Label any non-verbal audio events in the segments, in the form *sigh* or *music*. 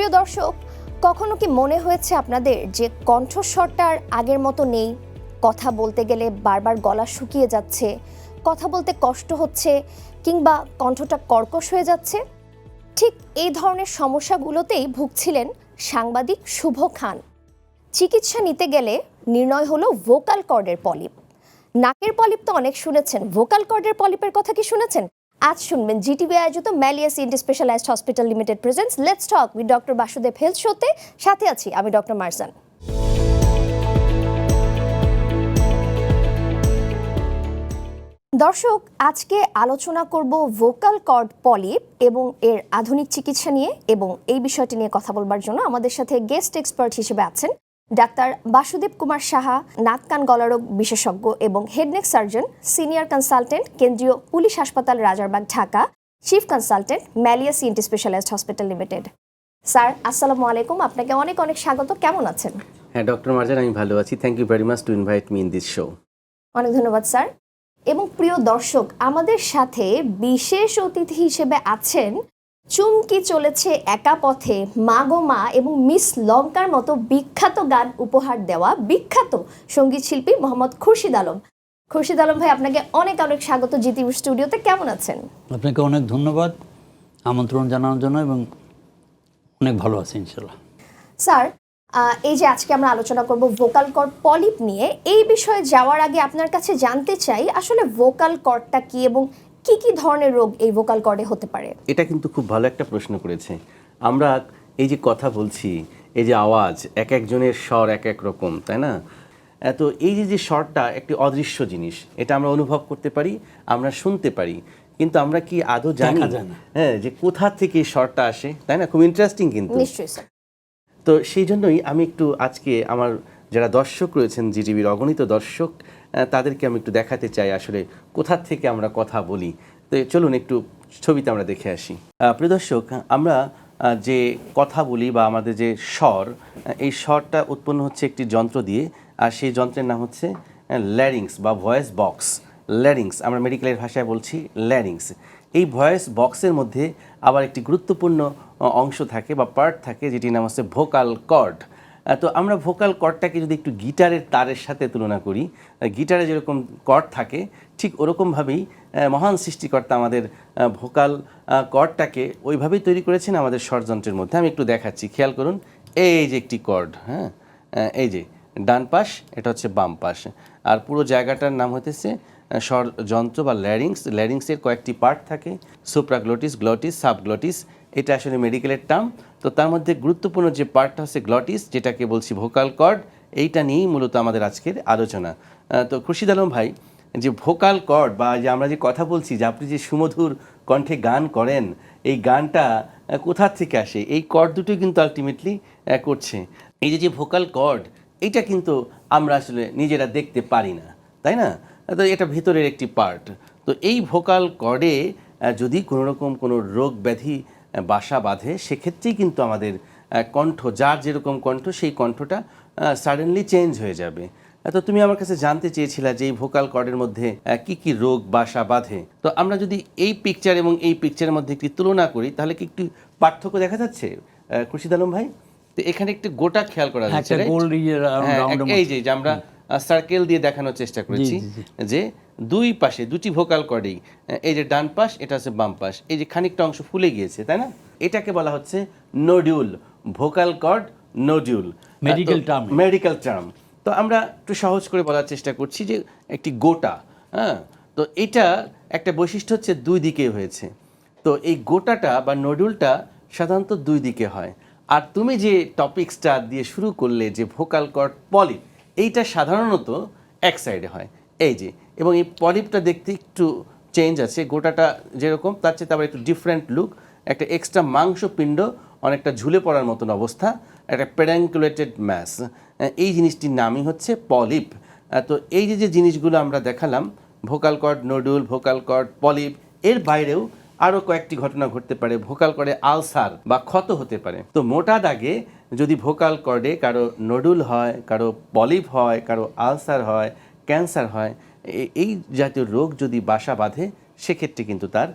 প্রিয় দর্শক, কখনো কি মনে হয়েছে আপনাদের যে কণ্ঠস্বরটা আর আগের মতো নেই? কথা বলতে গেলে বারবার গলা শুকিয়ে যাচ্ছে, কথা বলতে কষ্ট হচ্ছে কিংবা কণ্ঠটা কর্কশ হয়ে যাচ্ছে? ঠিক এই ধরনের সমস্যাগুলোতেই ভুগছিলেন সাংবাদিক শুভ খান। চিকিৎসা নিতে গেলে নির্ণয় হলো ভোকাল কর্ডের পলিপ। নাকের পলিপ তো অনেক শুনেছেন। ভোকাল কর্ডের পলিপের কথা কি শুনেছেন? আজ শুনবেন জিটিভি আয়োজিত malleus ENT specialised hospital limited presence let's talk with doctor Basudev health শোতে সাথে আছি আমি ডক্টর মারজান। দর্শক, আজকে আলোচনা করব ভোকাল কর্ড পলিপ এবং এর আধুনিক চিকিৎসা নিয়ে এবং এই বিষয়টি নিয়ে কথা বলবার জন্য আমাদের সাথে গেস্ট এক্সপার্ট হিসেবে আছেন ডাক্তার বাসুদেব কুমার সাহা নাক কান গলারোগ বিশেষজ্ঞ এবং head neck surgeon senior consultant কেন্দ্রীয় পুলিশ হাসপাতাল Rajarbagh Dhaka chief consultant ম্যালিয়া ENT specialised hospital limited sir আসসালামু আলাইকুম। আপনাকে অনেক অনেক স্বাগত। কেমন আছেন? হ্যাঁ ডক্টর মার্জান আমি ভালো আছি। Thank you very much to invite me in this show অনেক ধন্যবাদ স্যার। এবং প্রিয় দর্শক আমাদের সাথে বিশেষ অতিথি হিসেবে আছেন চুমকি চলেছে একা পথে। মা গো মা এবং মিস লঙ্কার মতো বিখ্যাত গান উপহার দেওয়া বিখ্যাত সংগীত শিল্পী মোহাম্মদ খুরশিদ আলম। খুরশিদ আলম ভাই আপনাকে অনেক অনেক স্বাগত জিতি স্টুডিওতে। কেমন আছেন? আপনাকে অনেক ধন্যবাদ আমন্ত্রণ জানানোর জন্য এবং অনেক ভালো আছি ইনশাল্লাহ স্যার এই যে আজকে আমরা আলোচনা করব ভোকাল কর্ড পলিপ নিয়ে এই বিষয়ে যাওয়ার আগে আপনার কাছে জানতে চাই আসলে ভোকাল কর্ডটা কি এবং কি কি ধরনের রোগ এই ভোকাল কর্ডে হতে পারে? এটা কিন্তু খুব ভালো একটা প্রশ্ন করেছে। আমরা এই যে কথা বলছি এই যে আওয়াজ এক একজনের স্বর এক এক রকম তাই না? তো এই যে যে স্বরটা একটি অদৃশ্য জিনিস এটা আমরা অনুভব করতে পারি আমরা শুনতে পারি কিন্তু আমরা কি আদৌ জানি। হ্যাঁ যে কোথা থেকে স্বরটা আসে তাই না? খুব ইন্টারেস্টিং কিন্তু। নিশ্চয়ই স্যার তো সেই জন্যই আমি একটু আজকে আমার যারা দর্শক রয়েছেন জিটিভির অগণিত দর্শক তাদেরকে আমি একটু দেখাতে চাই আসলে কোথা থেকে আমরা কথা বলি। তো চলুন একটু ছবিতে আমরা দেখে আসি। আহ, প্রিয় দর্শক আমরা যে কথা বলি বা আমাদের যে স্বর এই স্বরটা উৎপন্ন হচ্ছে একটি যন্ত্র দিয়ে আর সেই যন্ত্রের নাম হচ্ছে ল্যারিংস বা ভয়েস বক্স ল্যারিংস আমরা মেডিকেলের ভাষায় বলছি ল্যারিংস এই ভয়েস বক্সের মধ্যে আবার একটি গুরুত্বপূর্ণ অংশ থাকে বা পার্ট থাকে যেটির নাম হচ্ছে ভোকাল কর্ড তো আমরা ভোকাল কর্ডটাকে যদি একটু গিটারের তারের সাথে তুলনা করি গিটারে যেরকম কর্ড থাকে, ঠিক ওরকমভাবেই মহান সৃষ্টিকর্তা আমাদের ভোকাল কর্ডটাকে ওইভাবেই তৈরি করেছেন আমাদের স্বরযন্ত্রের মধ্যে। আমি একটু দেখাচ্ছি, খেয়াল করুন, এই যে একটি কর্ড হ্যাঁ? এই যে, ডান পাশ, এটা হচ্ছে বাম পাশ। আর পুরো জায়গাটার নাম হতেছে স্বর যন্ত্র বা ল্যারিংস। ল্যারিংসের কয়েকটি পার্ট থাকে, সুপ্রাগ্লোটিস, গ্লটিস, সাবগ্লটিস এটা আসলে মেডিকেলের টার্ম। তো তার মধ্যে গুরুত্বপূর্ণ যে পার্টটা হচ্ছে গ্লটিস যেটাকে বলছি ভোকাল কর্ড এইটা নিয়েই মূলত আমাদের আজকের আলোচনা। তো খুরশিদ আলম ভাই যে ভোকাল কর্ড বা যে আমরা যে কথা বলছি যে আপনি যে সুমধুর কণ্ঠে গান করেন এই গানটা আহ, কোথা থেকে আসে? এই কর্ড দুটোই কিন্তু আলটিমেটলি করছে। এই যে যে ভোকাল কর্ড এইটা কিন্তু আমরা আসলে নিজেরা দেখতে পারি না তাই না? তো এটা ভেতরের একটি পার্ট। তো এই ভোকাল কর্ডে যদি কোনো রকম কোনো রোগ ব্যাধি বাসা বাঁধে সেক্ষেত্রেই কিন্তু আমাদের কণ্ঠ যার যেরকম কণ্ঠ সেই কণ্ঠটা সাডেনলি চেঞ্জ হয়ে যাবে। তো তুমি আমার কাছে জানতে চেয়েছিলা যে এই ভোকাল কর্ডের মধ্যে কি কি রোগ বাসা বাঁধে। তো আমরা যদি এই পিকচার এবং এই পিকচারের মধ্যে একটি তুলনা করি তাহলে কি একটু পার্থক্য দেখা যাচ্ছে আহ, খুরশিদ আলম ভাই? তো এখানে একটু গোটা খেয়াল করা যাচ্ছে হ্যাঁ, রাউন্ড এক- এই যে আমরা সার্কেল দিয়ে দেখানোর চেষ্টা করেছি যে দুই পাশে দুটি ভোকাল কর্ডেই এই যে ডান পাশ এটা হচ্ছে বাম পাশ। এই যে খানিকটা অংশ ফুলে গিয়েছে তাই না? এটাকে বলা হচ্ছে nodule vocal cord nodule medical term medical term তো আমরা একটু সহজ করে বলার চেষ্টা করছি যে একটি গোটা হ্যাঁ? তো এটা একটা বৈশিষ্ট্য হচ্ছে দুই দিকে হয়েছে। তো এই গোটাটা বা নডুলটা সাধারণত দুই দিকে হয়। আর তুমি যে টপিক্সটা দিয়ে শুরু করলে যে ভোকাল কর্ড পলিপ এইটা সাধারণত এক সাইডে হয়। এই যে, এবং এই পলিপটা দেখতে একটু চেঞ্জ আছে, গোটাটা যেরকম, তার চেয়ে আবার একটু ডিফারেন্ট লুক একটা এক্সট্রা মাংসপিণ্ড, অনেকটা ঝুলে পড়ার মতন অবস্থা, একটা প্যারাঙ্কুলেটেড ম্যাস এই জিনিসটির নামই হচ্ছে পলিপ তো এই যে যে জিনিসগুলো আমরা দেখালাম vocal cord nodule vocal cord polyp এর বাইরেও আরও কয়েকটি ঘটনা ঘটতে পারে। ভোকাল করে আলসার বা ক্ষত হতে পারে। তো মোটা দাগে যদি ভোকাল কর্ডে কারও নোডুল হয় কারও পলিপ হয় কারও আলসার হয় ক্যান্সার হয় এই জাতীয় রোগ যদি বাসা বাঁধে সেক্ষেত্রে কিন্তু তার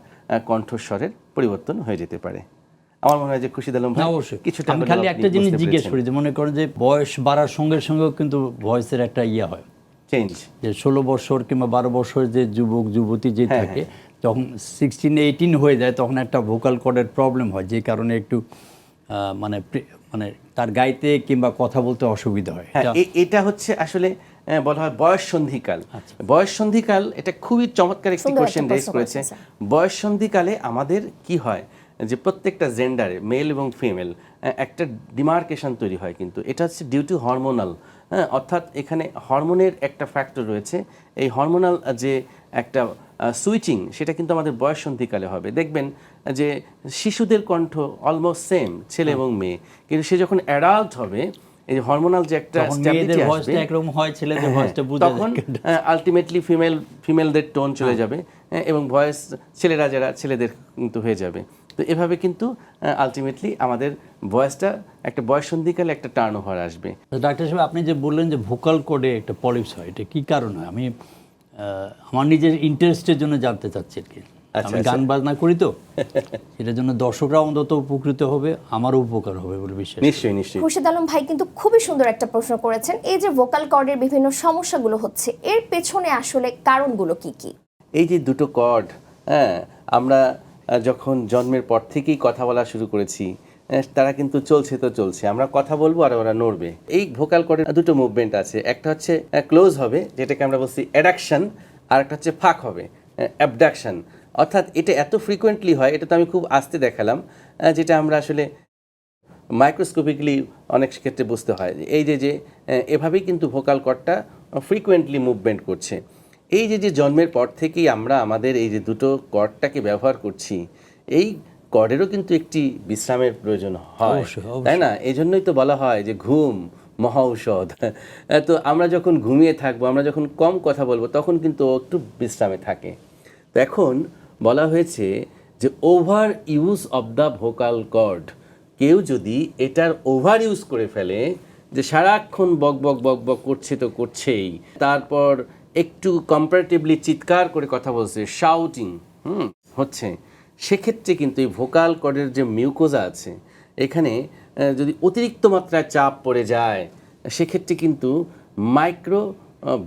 কণ্ঠস্বরের পরিবর্তন হয়ে যেতে পারে। আমার মনে হয় যে খুশি দিলাম অবশ্যই। কিছুটা আমি খালি একটা জিনিস জিজ্ঞেস করি যে মনে করেন যে বয়স বাড়ার সঙ্গে সঙ্গেও কিন্তু ভয়েসের একটা ইয়ে হয়। চেঞ্জ যে ষোলো বছর কিংবা বারো বছর যে যুবক যুবতী যে হ্যাঁ, থাকে যখন সিক্সটিন এইটিন হয়ে যায় তখন একটা ভোকাল কর্ডের প্রবলেম হয়। যে কারণে একটু মানে মানে তার গাইতে কিংবা কথা বলতে অসুবিধা হয়। হ্যাঁ এটা- হচ্ছে আসলে বলা হয় বয়স সন্ধিকাল। আচ্ছা। বয়স সন্ধিকাল এটা খুবই চমৎকার একটি কোশ্চেন রেজ করেছে। বয়স সন্ধিকালে আমাদের কি হয়? যে প্রত্যেকটা জেন্ডারে মেল এবং ফিমেল একটা ডিমার্কেশন তৈরি হয় কিন্তু। এটা হচ্ছে ডিউ টু হরমোনাল হ্যাঁ অর্থাৎ এখানে হরমোনের একটা ফ্যাক্টর রয়েছে। এই হরমোনাল যে একটা সুইচিং সেটা কিন্তু আমাদের বয়স সন্ধিকালে হবে। দেখবেন যে শিশুদের কণ্ঠ অলমোস্ট সেম ছেলে এবং মেয়ে। কিন্তু সে যখন অ্যাডাল্ট হবে এই হরমোনাল যে একটা একরকম হয় ছেলেদের হ্যাঁ, ভয়েসটা বুঝে তখন আলটিমেটলি ফিমেল ফিমেলদের টোন হ্যাঁ। চলে যাবে হ্যাঁ, এবং ভয়েস ছেলেরা যারা ছেলেদের কিন্তু হয়ে যাবে। তো এভাবে কিন্তু আলটিমেটলি আমাদের ভয়েসটা একটা বয়স সন্ধিকালে একটা টার্ন ওভার আসবে ডাক্তার সাহেব আপনি যে বললেন যে ভোকাল কোডে একটা পলিপস হয় এটা কি কারণ হয়? আমি আমার নিজের ইন্টারেস্টের জন্য জানতে চাচ্ছি আর কি? আচ্ছা, আমি গান বাজনা করি তো এটার জন্য দর্শকরা অন্তত উপকৃত হবে আমারও উপকার হবে বলে বিশ্বাস নিশ্চয়ই নিশ্চয়ই। খুরশিদ আলম ভাই কিন্তু খুবই সুন্দর একটা প্রশ্ন করেছেন এই যে ভোকাল কর্ডের বিভিন্ন সমস্যাগুলো হচ্ছে এর পেছনে আসলে কারণগুলো কি কি? এই যে দুটো কর্ড হ্যাঁ আমরা যখন জন্মের পর থেকেই কথা বলা শুরু করেছি তারা কিন্তু চলছে তো চলছে। আমরা কথা বলব আর ওরা নড়বে। এই ভোকাল কর্ডের দুটো মুভমেন্ট আছে। একটা হচ্ছে ক্লোজ হবে, যেটাকে আমরা বলছি অ্যাডাকশন আর একটা হচ্ছে ফাঁক হবে অ্যাবডাকশন অর্থাৎ এটা এত ফ্রিকোয়েন্টলি হয়, এটা তো আমি খুব আস্তে দেখালাম যেটা আমরা আসলে মাইক্রোস্কোপিকলি অনেক ক্ষেত্রে বুঝতে হয়। এই যে যে এভাবেই কিন্তু ভোকাল কর্ডটা ফ্রিকোয়েন্টলি মুভমেন্ট করছে। এই যে যে জন্মের পর থেকেই আমরা আমাদের এই যে দুটো কর্ডটাকে ব্যবহার করছি, এই কর্ডেরও কিন্তু একটি বিশ্রামের প্রয়োজন হয়। তাই না? এই জন্যই তো বলা হয় যে ঘুম মহা ঔষধ। *laughs* তো আমরা যখন ঘুমিয়ে থাকব আমরা যখন কম কথা বলব তখন কিন্তু একটু বিশ্রামে থাকে। তো এখন বলা হয়েছে যে over use of the vocal cord. কেউ যদি এটার ওভার ইউজ করে ফেলে যে সারাক্ষণ বক বক বক বক করছে তো করছেই তারপর একটু কম্পারেটিভলি চিৎকার করে কথা বলছে শাউটিং হুম হচ্ছে। সেক্ষেত্রে কিন্তু এই ভোকাল কর্ডের যে মিউকোজা আছে, এখানে যদি অতিরিক্ত মাত্রায় চাপ পড়ে যায়, সেক্ষেত্রে কিন্তু মাইক্রো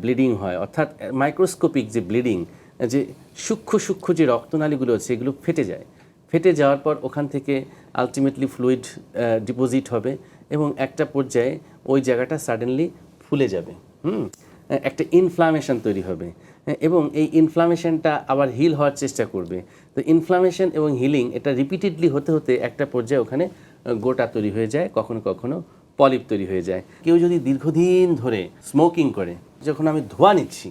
ব্লিডিং হয়। অর্থাৎ মাইক্রোস্কোপিক যে ব্লিডিং যে সূক্ষ্ম সূক্ষ্ম যে রক্তনালীগুলো আছে, এগুলো ফেটে যায়। ফেটে যাওয়ার পর ওখান থেকে আলটিমেটলি ফ্লুইড ডিপোজিট হবে এবং একটা পর্যায়ে ওই জায়গাটা সাডেনলি ফুলে যাবে। হুম? একটা ইনফ্লামেশন তৈরি হবে। এবং এই ইনফ্লামেশনটা আবার হিল হওয়ার চেষ্টা করবে। তো ইনফ্লামেশন এবং হিলিং এটা রিপিটেডলি হতে হতে একটা পর্যায়ে ওখানে গোটা তৈরি হয়ে যায় কখনো কখনো পলিপ তৈরি হয়ে যায়। কেউ যদি দীর্ঘদিন ধরে স্মোকিং করে যখন আমি ধোঁয়া নিচ্ছি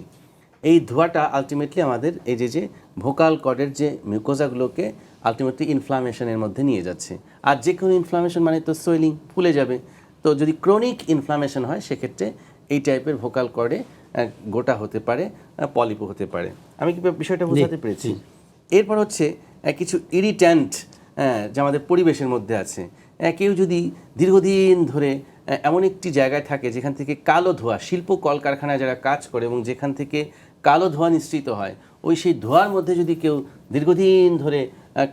এই ধোঁয়াটা আলটিমেটলি আমাদের এই যে যে ভোকাল কর্ডের যে মিউকোজাগুলোকে আলটিমেটলি ইনফ্লামেশনের মধ্যে নিয়ে যাচ্ছে। আর যে কোনো ইনফ্লামেশন মানে তো সোয়েলিং ফুলে যাবে। তো যদি ক্রনিক ইনফ্লামেশন হয় সেক্ষেত্রে এই টাইপের ভোকাল কর্ডে গোটা হতে পারে পলিপও হতে পারে। আমি কি বিষয়টা বোঝাতে পেরেছি? এরপর হচ্ছে কিছু ইরিট্যান্ট যে আমাদের পরিবেশের মধ্যে আছে। কেউ যদি দীর্ঘদিন ধরে এমন একটি জায়গায় থাকে যেখান থেকে কালো ধোঁয়া, শিল্প কলকারখানায় যারা কাজ করে এবং যেখান থেকে কালো ধোঁয়া নিঃসৃত হয়, ওই সেই ধোঁয়ার মধ্যে যদি কেউ দীর্ঘদিন ধরে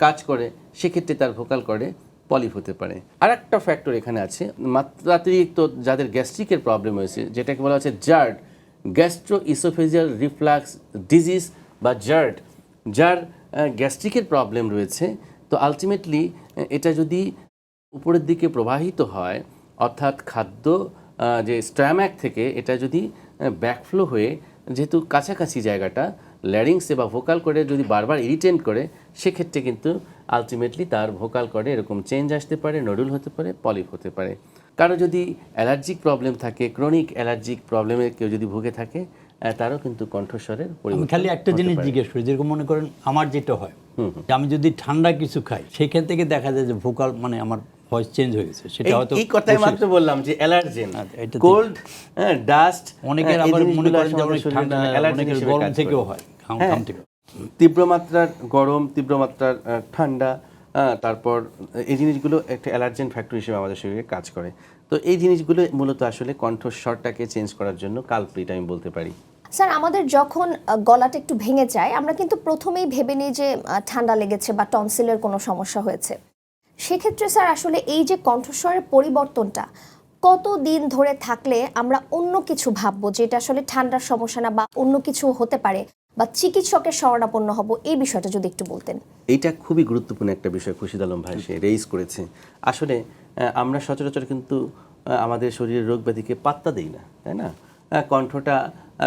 কাজ করে, সেক্ষেত্রে তার ভোকাল করে, পলিপ হতে পারে। আর একটা ফ্যাক্টর এখানে আছে, মাত্রাতিরিক্ত যাদের গ্যাস্ট্রিকের প্রবলেম হয়েছে যেটাকে বলা হচ্ছে GERD gastro oesophageal reflux disease বা জার্ড, যার গ্যাস্ট্রিকের প্রবলেম রয়েছে, তো আলটিমেটলি এটা যদি উপরের দিকে প্রবাহিত হয়, অর্থাৎ খাদ্য যে স্ট্যাম্যাক থেকে এটা যদি ব্যাকফ্লো হয়ে, যেহেতু কাছাকাছি জায়গাটা ল্যারিংসে বা ভোকাল করে যদি বারবার ইরিটেন্ট করে, সেক্ষেত্রে কিন্তু আলটিমেটলি তার ভোকাল করে এরকম চেঞ্জ আসতে পারে নডুল হতে পারে পলিপ হতে পারে। কারও যদি অ্যালার্জিক প্রবলেম থাকে ক্রনিক অ্যালার্জিক প্রবলেমে কেউ যদি ভুগে থাকে তারও কিন্তু কণ্ঠস্বরের আমি পরিবর্তন খালি একটা জিনিস জিজ্ঞেস করি যেরকম মনে করেন আমার যেটা হয় যে আমি যদি ঠান্ডা কিছু খাই সেখান থেকে দেখা যায় যে ভোকাল মানে আমার ভয়েস চেঞ্জ হয়ে গেছে। সেটা হয়তো এই কথাই মাত্র বললাম যে অ্যালার্জেন আচ্ছা, এটা ঠিক। কোল্ড ডাস্ট অনেকের আবার মনে করেন যে অনেক ঠান্ডা অনেকের গরম থেকেও হয় ঘাম হ্যাঁ। তীব্র মাত্রার গরম তীব্র মাত্রার ঠান্ডা তারপর এই জিনিসগুলো একটা অ্যালার্জেন ফ্যাক্টর হিসেবে আমাদের শরীরে কাজ করে। তো এই জিনিসগুলো মূলত আসলে কণ্ঠস্বরটাকে চেঞ্জ করার জন্য কালপ্রিট আমি বলতে পারি। স্যার, আমাদের যখন গলাটা একটু ভেঙে যায়, আমরা কিন্তু প্রথমেই ভেবে নিই যে ঠান্ডা লেগেছে বা টনসিলের কোনো সমস্যা হয়েছে। সেক্ষেত্রে স্যার, আসলে এই যে কণ্ঠস্বরের পরিবর্তনটা কত দিন ধরে থাকলে আমরা অন্য কিছু ভাববো যে এটা আসলে ঠান্ডার সমস্যা না বা অন্য কিছু হতে পারে, বা চিকিৎসকের শরণাপন্ন হব, এই বিষয়টা যদি একটু বলতেন। এইটা খুবই গুরুত্বপূর্ণ একটা বিষয়, খুশিদ আলম ভাই, সে রেইজ করেছে। আসলে আমরা সচরাচর কিন্তু আমাদের শরীরের রোগ ব্যাধিকে পাত্তা দিই না, তাই না? কণ্ঠটা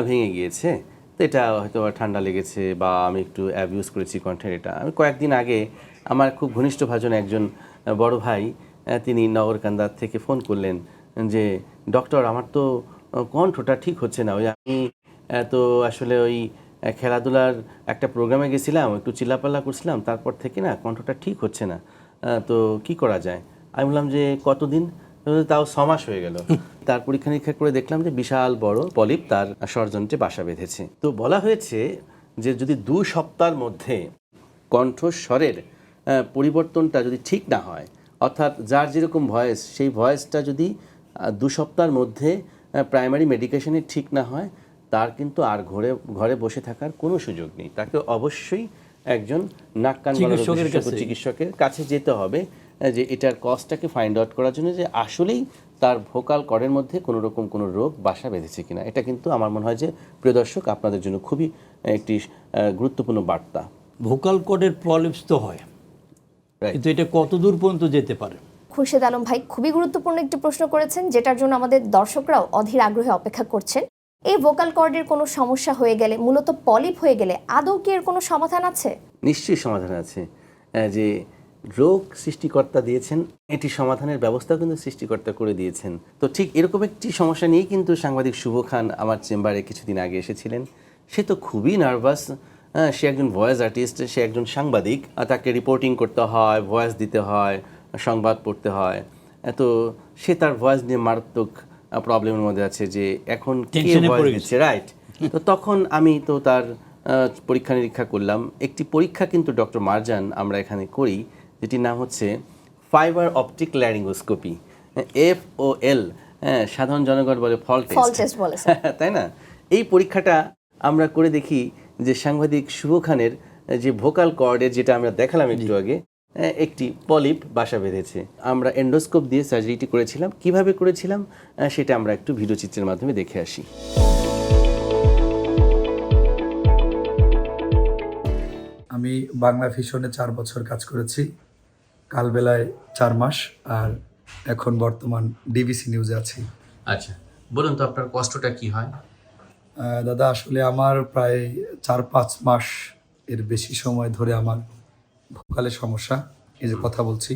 ভেঙে গিয়েছে। তো এটা হয়তো ঠান্ডা লেগেছে বা আমি একটু অ্যাবিউজ করেছি কণ্ঠের এটা। আমি কয়েকদিন আগে আমার খুব ঘনিষ্ঠ ভাজন একজন বড় ভাই তিনি নগরকান্দার থেকে ফোন করলেন যে ডক্টর আমার তো কণ্ঠটা ঠিক হচ্ছে না। ওই আমি তো আসলে ওই খেলাধুলার একটা প্রোগ্রামে গেছিলাম, একটু চিল্লাপাল্লা করছিলাম, তারপর থেকে না কণ্ঠটা ঠিক হচ্ছে না। তো কি করা যায়? আমি বললাম যে, কতদিন? তাও ছ মাস হয়ে গেল। *laughs* তার পরীক্ষা নিরীক্ষা করে দেখলাম যে বিশাল বড় পলিপ তার ষড়যন্ত্রে বাসা বেঁধেছে তো বলা হয়েছে যে যদি দু সপ্তাহের মধ্যে কণ্ঠস্বরের পরিবর্তনটা যদি ঠিক না হয় অর্থাৎ যার যেরকম ভয়েস সেই ভয়েসটা যদি দু সপ্তাহের মধ্যে প্রাইমারি মেডিকেশনে ঠিক না হয় তার কিন্তু আর ঘরে ঘরে বসে থাকার কোনো সুযোগ নেই তাকে অবশ্যই একজন নাক কান চিকিৎসকের কাছে। যেতে হবে যে এটার কজটাকে ফাইন্ড আউট করার জন্য যে আসলেই তার ভোকাল কর্ডের মধ্যে কোনো রকম কোনো রোগ বাসা বেঁধেছে কিনা? এটা কিন্তু আমার মনে হয় যে প্রিয় দর্শক আপনাদের জন্য খুবই একটি গুরুত্বপূর্ণ বার্তা। ভোকাল কর্ডের প্রলিপস তো হয়। কিন্তু এটা কত দূর পর্যন্ত যেতে পারে? খুরশেদ আলম ভাই খুবই গুরুত্বপূর্ণ একটি প্রশ্ন করেছেন যেটার জন্য আমাদের দর্শকরাও অধীর আগ্রহে অপেক্ষা করছেন। এই ভোকাল কর্ডের কোনো সমস্যা হয়ে গেলে মূলত পলিপ হয়ে গেলে আদৌ কি এর কোনো সমাধান আছে? নিশ্চয়ই সমাধান আছে যে রোগ সৃষ্টিকর্তা দিয়েছেন এটি সমাধানের ব্যবস্থা কিন্তু সৃষ্টিকর্তা করে দিয়েছেন। তো ঠিক এরকম একটি সমস্যা নিয়েই কিন্তু সাংবাদিক শুভ খান আমার চেম্বারে কিছুদিন আগে এসেছিলেন। সে তো খুবই নার্ভাস সে একজন ভয়েস আর্টিস্ট সে একজন সাংবাদিক তাকে রিপোর্টিং করতে হয় ভয়েস দিতে হয় সংবাদ পড়তে হয়। তো সে তার ভয়েস নিয়ে মারাত্মক প্রবলেমের মধ্যে আছে যে এখন কে রাইট তো তখন আমি তো তার পরীক্ষা নিরীক্ষা করলাম। একটি পরীক্ষা কিন্তু ডক্টর মারজান আমরা এখানে করি। যেটির নাম হচ্ছে fibre optic laryngoscopy F O L হ্যাঁ সাধারণ জনগণ বলে ফল ফল টেস্ট বলে। *laughs* তাই না? এই পরীক্ষাটা আমরা করে দেখি যে সাংবাদিক শুভ খানের যে ভোকাল কর্ডের যেটা আমরা দেখালাম একটু আগে একটি পলিপ বাসা বেঁধেছে। আমরা এন্ডোস্কোপ দিয়ে সার্জারিটি করেছিলাম। কীভাবে করেছিলাম? সেটা আমরা একটু ভিডিও চিত্রের মাধ্যমে দেখে আসি। আমি বাংলা ভিশনে চার বছর কাজ করেছি। কালবেলায় চার মাস আর এখন বর্তমান ডিবিসি নিউজে আছি। আচ্ছা বলুন তো আপনার কষ্টটা কি হয়? দাদা আসলে আমার প্রায় চার পাঁচ মাস এর বেশি সময় ধরে আমার ভোকালের সমস্যা। এই যে কথা বলছি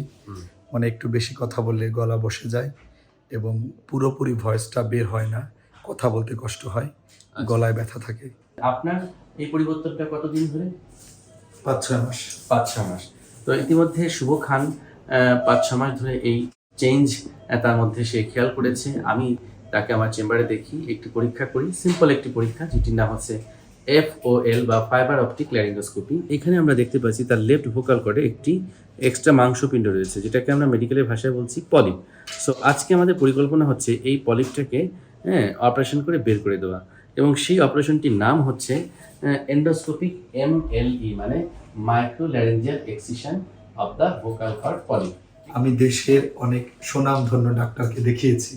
মানে একটু বেশি কথা বললে গলা বসে যায় এবং পুরোপুরি ভয়েসটা বের হয় না কথা বলতে কষ্ট হয় গলায় ব্যথা থাকে। আপনার এই পরিবর্তনটা কতদিন ধরে? পাঁচ ছয় মাস। পাঁচ ছ মাস। তো ইতিমধ্যে শুভ খান পাঁচ ছ মাস ধরে এই চেঞ্জ তার মধ্যে সে খেয়াল করেছে। আমি তাকে আমার চেম্বারে দেখি, একটি পরীক্ষা করি সিম্পল একটি পরীক্ষা, যেটির নাম হচ্ছে এফ ও এল বা ফাইবার অপটিক ল্যারিঙ্গোস্কোপি এখানে আমরা দেখতে পাচ্ছি তার লেফট ভোকাল কর্ডে একটি এক্সট্রা মাংসপিণ্ড রয়েছে, যেটাকে আমরা মেডিকেলের ভাষায় বলছি পলিপ সো আজকে আমাদের পরিকল্পনা হচ্ছে এই পলিপটাকে হ্যাঁ অপারেশন করে বের করে দেওয়া। এবং সেই অপারেশনটির নাম হচ্ছে এন্ডোস্কোপিক এম এল ই মানে micro laryngeal excision of the vocal cord polyp আমি দেশের অনেক সুনামধন্য ডাক্তারকে দেখিয়েছি।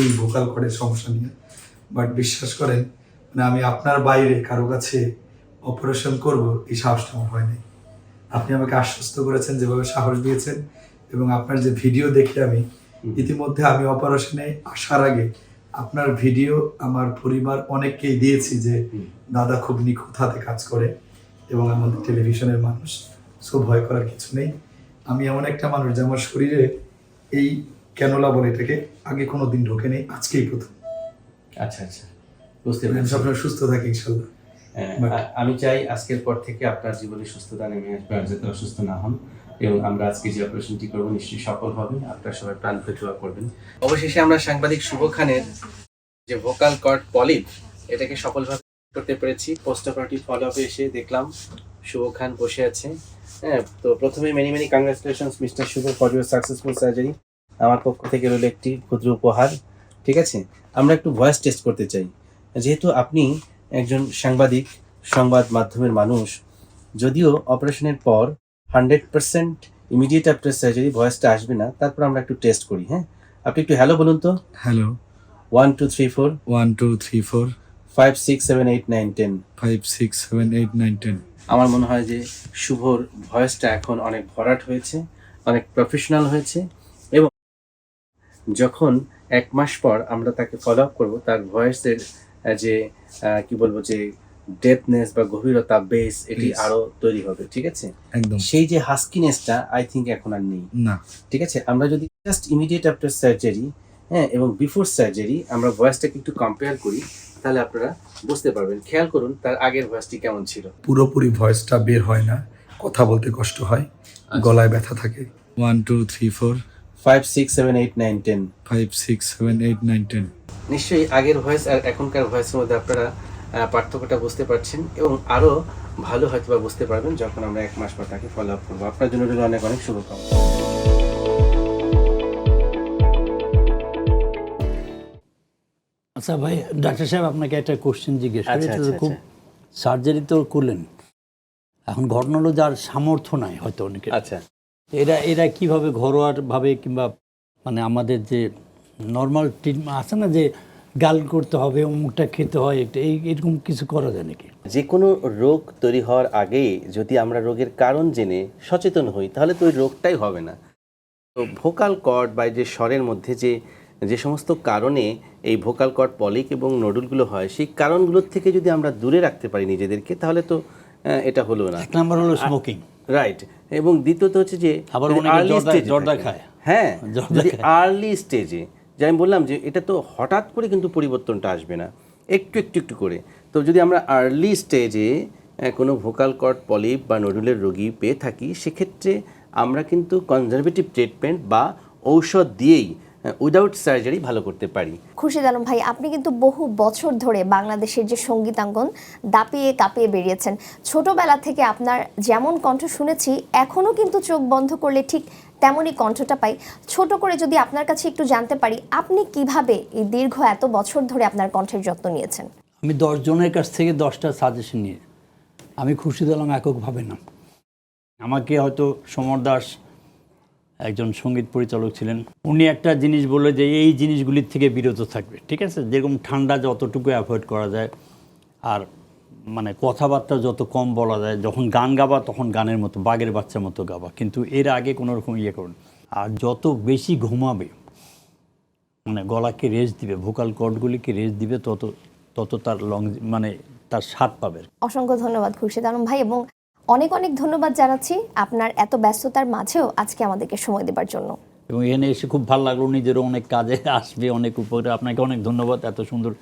এই ভোকাল কর্ডের সমস্যা নিয়ে। বাট বিশ্বাস করেন মানে আমি আপনার বাইরে কারও কাছে অপারেশন করব এই সাহসটা আমার হয়নি আপনি আমাকে আশ্বস্ত করেছেন যেভাবে সাহস দিয়েছেন এবং আপনার যে ভিডিও দেখে আমি ইতিমধ্যে আমি অপারেশনে আসার আগে আপনার ভিডিও আমার পরিবার অনেককেই দিয়েছি যে দাদা খুব নিখুঁত হাতে কাজ করে। এবং আমাদের টেলিভিশনের মানুষ সো ভয় করার কিছু নেই। আমি এমন একটা মানুষ যে আমার শরীরে এই ক্যানোলা বলে এটাকে আগে কোনো দিন ঢোকে নেই আজকেই প্রথম। আচ্ছা আচ্ছা বুঝতে পেরেছি। সবসময় সুস্থ থাকি ইনশাল্লাহ। হ্যাঁ, আমি চাই আজকের পর থেকে আপনার জীবনে সুস্থতা নেমে আসবে আর যাতে অসুস্থ না হন। এবং আমরা আজকে যে অপারেশনটি করব নিশ্চয়ই সফল হবে আপনার সবাই প্রাণ দোয়া করবেন। অবশেষে আমরা সাংবাদিক শুভ খানের যে ভোকাল কর্ড পলিপ এটাকে সফলভাবে করতে পেরেছি। পোস্ট অপারেটিভ ফলো আপে এসে দেখলাম শুভ খান বসে আছে। হ্যাঁ তো প্রথমে many many congratulations mister Shubho for your successful surgery আমার পক্ষ থেকে রইল একটি ক্ষুদ্র উপহার ঠিক আছে? আমরা একটু ভয়েস টেস্ট করতে চাই। যেহেতু আপনি একজন সাংবাদিক সংবাদ মাধ্যমের মানুষ যদিও অপারেশনের পর hundred percent immediate after surgery ভয়েসটা আসবে না তারপর আমরা একটু টেস্ট করি হ্যাঁ? আপনি একটু হ্যালো বলুন তো। Hello one two three four one two three four five six seven eight nine ten five six seven eight nine ten আমার মনে হয় যে শুভর ভয়েসটা এখন অনেক ভরাট হয়েছে অনেক প্রফেশনাল হয়েছে এবং যখন এক মাস পর আমরা তাকে ফলো আপ করব তার ভয়েসের যে কি বলব যে ডেপনেস বা গভীরতা বেস এটি আরও তৈরি হবে ঠিক আছে? একদম। সেই যে হাস্কিনেসটা আই থিঙ্ক এখন আর নেই। না। ঠিক আছে? আমরা যদি জাস্ট ইমিডিয়েট আফটার সার্জারি হ্যাঁ এবং বিফোর সার্জারি আমরা ভয়েসটাকে একটু কম্পেয়ার করি তাহলে আপনারা বুঝতে পারবেন। খেয়াল করুন তার আগের ভয়েসটি কেমন ছিল। পুরোপুরি ভয়েসটা বের হয় না কথা বলতে কষ্ট হয় গলায় ব্যথা থাকে। One two three four five six seven eight nine ten five six seven eight nine ten নিশ্চয়ই আগের ভয়েস আর এখনকার ভয়েসের মধ্যে আপনারা পার্থক্যটা বুঝতে পারছেন এবং আরও ভালো হয়তো বা বুঝতে পারবেন যখন আমরা এক মাস পর তাকে ফলো আপ করব। আপনার জন্য অনেক অনেক শুভকামনা। আচ্ছা ভাই ডাক্তার সাহেব আপনাকে একটা কোশ্চেন জিজ্ঞেস করি। আচ্ছা, আচ্ছা, খুব সার্জারি তো করলেন। এখন ঘটনা হলো যার সামর্থ্য নাই হয়তো অনেকে আচ্ছা। এরা এরা কীভাবে ঘরোয়ার ভাবে কিংবা মানে আমাদের যে নর্মাল ট্রিটমেন্ট আছে না যে গাল করতে হবে অমুকটা খেতে হয় একটা এই এরকম কিছু করা যায় নাকি? যে কোনো রোগ তৈরি হওয়ার আগে যদি আমরা রোগের কারণ জেনে সচেতন হই তাহলে তো ওই রোগটাই হবে না। তো ভোকাল কর্ড বা যে স্বরের মধ্যে যে যে সমস্ত কারণে এই ভোকাল কর্ড পলিক এবং নডুলগুলো হয় সেই কারণগুলোর থেকে যদি আমরা দূরে রাখতে পারি নিজেদেরকে তাহলে তো এটা হলো না। এক নম্বর হলো স্মোকিং রাইট এবং দ্বিতীয়ত হচ্ছে যে আবার থাকে। খায়। হ্যাঁ *laughs* যদি আর্লি স্টেজে যে আমি বললাম যে এটা তো হঠাৎ করে কিন্তু পরিবর্তনটা আসবে না। একটু একটু একটু করে। তো যদি আমরা আর্লি স্টেজে কোনো ভোকাল কর্ড পলিপ বা নডুলের রোগী পেয়ে থাকি সেক্ষেত্রে আমরা কিন্তু কনজারভেটিভ ট্রিটমেন্ট বা ঔষধ দিয়েই উইদাউট সার্জারি ভালো করতে পারি। খুরশিদ আলম ভাই আপনি কিন্তু বহু বছর ধরে বাংলাদেশের যে সঙ্গীতাঙ্গন দাপিয়ে কাঁপিয়ে বেরিয়েছেন। ছোটবেলা থেকে আপনার যেমন কণ্ঠ শুনেছি এখনও কিন্তু চোখ বন্ধ করলে ঠিক তেমনই কণ্ঠটা পাই। ছোট করে যদি আপনার কাছে একটু জানতে পারি আপনি কীভাবে এই দীর্ঘ এত বছর ধরে আপনার কণ্ঠের যত্ন নিয়েছেন? আমি দশজনের কাছ থেকে দশটা সাজেশন নিয়ে। আমি খুশি দিলাম এককভাবে না আমাকে হয়তো সমর দাস একজন সংগীত পরিচালক ছিলেন। উনি একটা জিনিস বলল যে, এই জিনিসগুলির থেকে বিরত থাকবে। ঠিক আছে? যেরকম ঠান্ডা যতটুকু অ্যাভয়েড করা যায়, আর মানে কথাবার্তা যত কম বলা যায়, যখন গান গাবা তখন গানের মতো, বাঘের বাচ্চার মতো গাবা। কিন্তু এর আগে কোনো রকম ইয়ে করুন। আর যত বেশি ঘুমাবে মানে গলাকে রেস্ট দিবে ভোকাল কর্ডগুলিকে রেস্ট দিবে, তত তত তার লং মানে তার স্বাদ পাবে। অসংখ্য ধন্যবাদ খুরশিদ আলম ভাই এবং অনেক অনেক ধন্যবাদ জানাচ্ছি আপনার এত ব্যস্ততার মাঝেও আজকে আমাদেরকে সময় দেবার জন্য। এবং এখানে এসে খুব ভালো লাগল নিজেরও অনেক কাজে আসবে অনেক উপরে আপনাকে অনেক ধন্যবাদ এত সুন্দর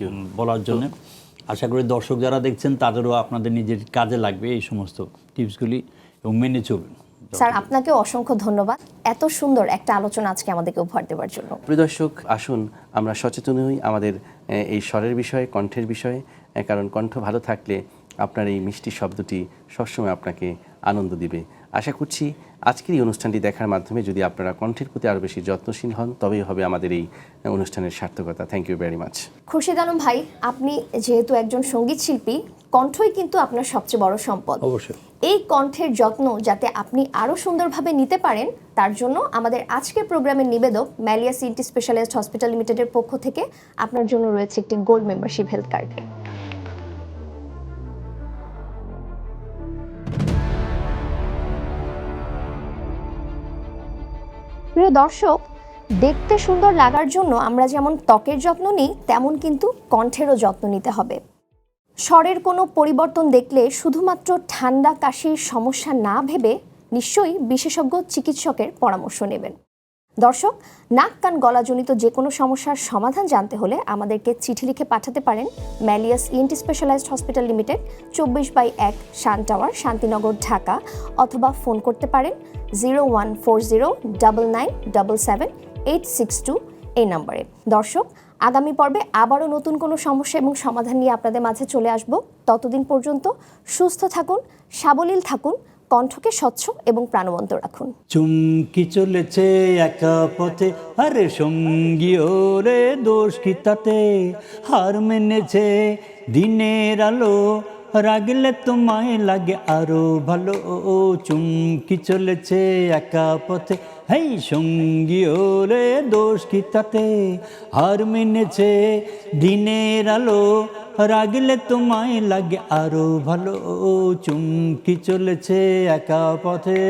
you. উম, বলার জন্য। আশা করি দর্শক যারা দেখছেন তাদেরও আপনাদের নিজের কাজে লাগবে এই সমস্ত টিপসগুলি এবং মেনে চলবেন স্যার আপনাকেও অসংখ্য ধন্যবাদ। এত সুন্দর একটা আলোচনা আজকে আমাদেরকে উপহার দেওয়ার জন্য। প্রিয় দর্শক আসুন আমরা সচেতন হই আমাদের এই স্বরের বিষয়ে কণ্ঠের বিষয়ে কারণ কণ্ঠ ভালো থাকলে আপনার এই মিষ্টি শব্দটি সবসময় আপনাকে আনন্দ দিবে। আশা করছি আজকের এই অনুষ্ঠানটি দেখার মাধ্যমে যদি আপনারা কণ্ঠের প্রতি আরও বেশি যত্নশীল হন তবেই হবে আমাদের এই অনুষ্ঠানের সার্থকতা। Thank you very much Khurshid Alam ভাই আপনি যেহেতু একজন সংগীত শিল্পী কণ্ঠই কিন্তু আপনার সবচেয়ে বড় সম্পদ। অবশ্যই। এই কণ্ঠের যত্ন যাতে আপনি আরও সুন্দরভাবে নিতে পারেন তার জন্য আমাদের আজকের প্রোগ্রামের নিবেদক ম্যালিয়া সিটি স্পেশালিস্ট হসপিটাল লিমিটেডের পক্ষ থেকে আপনার জন্য রয়েছে একটি গোল্ড মেম্বারশিপ হেলথ কার্ড। প্রিয় দর্শক, দেখতে সুন্দর লাগার জন্য আমরা যেমন ত্বকের যত্ন নিই, তেমন কিন্তু কণ্ঠেরও যত্ন নিতে হবে। স্বরের কোনো পরিবর্তন দেখলে শুধুমাত্র ঠান্ডা কাশির সমস্যা না ভেবে নিশ্চয়ই বিশেষজ্ঞ চিকিৎসকের পরামর্শ নেবেন। দর্শক, নাক, কান, গলাজনিত যে কোনো সমস্যার সমাধান জানতে হলে আমাদেরকে চিঠি লিখে পাঠাতে পারেন ম্যালিয়াস ইএনটি স্পেশালাইজড হসপিটাল লিমিটেড, চব্বিশ বাই এক শান টাওয়ার, শান্তিনগর, ঢাকা, অথবা ফোন করতে পারেন zero one four zero double nine double seven eight six two এই নম্বরে। দর্শক, আগামী পর্বে আবারও নতুন কোনো সমস্যা এবং সমাধান নিয়ে আপনাদের মাঝে চলে আসব। ততদিন পর্যন্ত সুস্থ থাকুন, সাবলীল থাকুন কণ্ঠকে স্বচ্ছ এবং প্রাণবন্ত রাখুন। চুমকি চলেছে একা পথে আরে সঙ্গী রে দোষ কি তাতে? হার মেনেছে দিনের আলো রাগলে তোমায় লাগে আরও ভালো। ও চুমকি চলেছে একা পথে। হেই, সঙ্গী ওরে দোষ কি তাতে? হার মেনেছে দিনের আলো। রাগলে তোমায় লাগে আরও ভালো। ও, চুমকি চলেছে একা পথে।